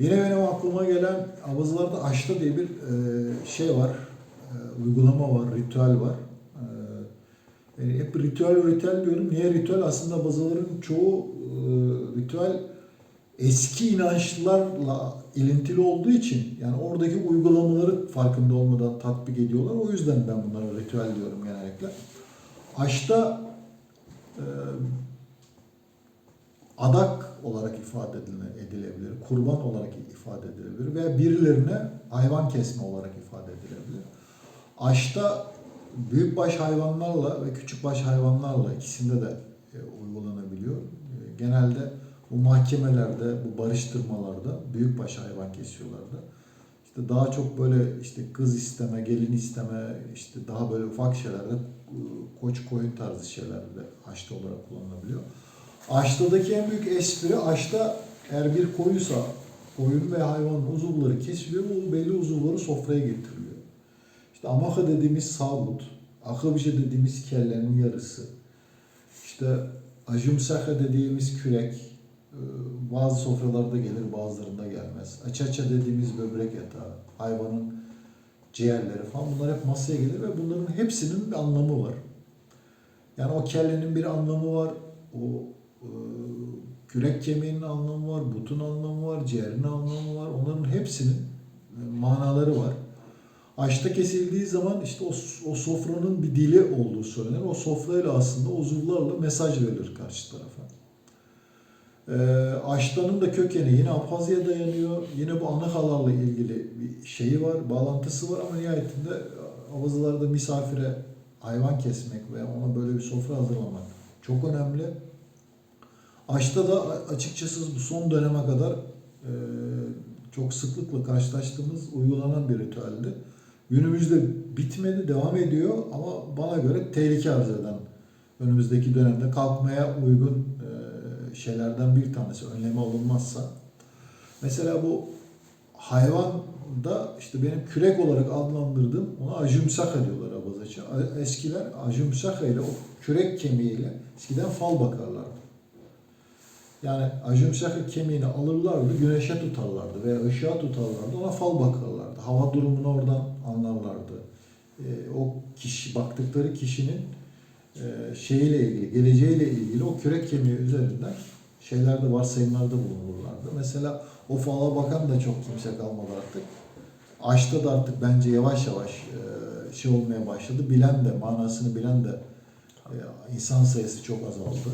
Yine benim aklıma gelen Abazılar'da Aşta diye bir e, şey var, e, uygulama var, ritüel var. E, e, hep ritüel ritüel diyorum. Niye ritüel? Aslında Abazıların çoğu ritüel eski inançlarla ilintili olduğu için yani oradaki uygulamaları farkında olmadan tatbik ediyorlar. O yüzden ben bunlara ritüel diyorum genellikle. Aşta adak olarak ifade edile- edilebilir, kurban olarak ifade edilebilir veya birilerine hayvan kesme olarak ifade edilebilir. Aşta büyükbaş hayvanlarla ve küçükbaş hayvanlarla ikisinde de e, uygulanabiliyor. E, genelde bu mahkemelerde, bu barıştırmalarda büyükbaş hayvan kesiyorlardı. İşte daha çok böyle işte kız isteme, gelin isteme, işte daha böyle ufak şeylerde e, koç koyun tarzı şeylerde aşta olarak kullanılabiliyor. Aştadaki en büyük espri aşta eğer bir koyuysa koyun ve hayvanın uzuvları kesiliyor ve belli uzuvları sofraya getiriliyor. İşte amaka dediğimiz sabut, akıbıcı dediğimiz kellenin yarısı, işte ajumsaka dediğimiz kürek, e, bazı sofralarda gelir bazılarında gelmez. Açaça dediğimiz böbrek yatağı, hayvanın ciğerleri falan bunlar hep masaya gelir ve bunların hepsinin bir anlamı var. Yani o kellenin bir anlamı var, o kürek kemiğinin anlamı var, butun anlamı var, ciğerin anlamı var. Onların hepsinin e, manaları var. Açta kesildiği zaman işte o, o sofranın bir dili olduğu söylenir. O sofrayla aslında uzuvlarla mesaj verilir karşı tarafa. Ee, Aştanın da kökeni yine Abhazya'ya dayanıyor. Yine bu anakalarla ilgili bir şeyi var, bağlantısı var ama nihayetinde Abazılarda misafire hayvan kesmek veya ona böyle bir sofra hazırlamak çok önemli. Aşta da açıkçası bu son döneme kadar e, çok sıklıkla karşılaştığımız uygulanan bir ritüeldi. Günümüzde bitmedi, devam ediyor ama bana göre tehlike arz eden önümüzdeki dönemde kalkmaya uygun e, şeylerden bir tanesi önleme alınmazsa. Mesela bu hayvanda işte benim kürek olarak adlandırdığım ona ajumsaka diyorlar Abazaça. Eskiler ajumsaka ile o kürek kemiğiyle eskiden fal bakarlardı. Yani ajumsaka kemiğini alırlardı, güneşe tutarlardı veya ışığa tutarlardı, ona fal bakarlardı. Hava durumunu oradan anlarlardı. Ee, o kişi baktıkları kişinin e, şeyiyle ilgili, geleceğiyle ilgili o kürek kemiği üzerinden şeylerde varsayımlarda bulunurlardı. Mesela o fala bakan da çok kimse kalmadı artık. Aşta da artık bence yavaş yavaş e, şey olmaya başladı. Bilen de, manasını bilen de e, insan sayısı çok azaldı.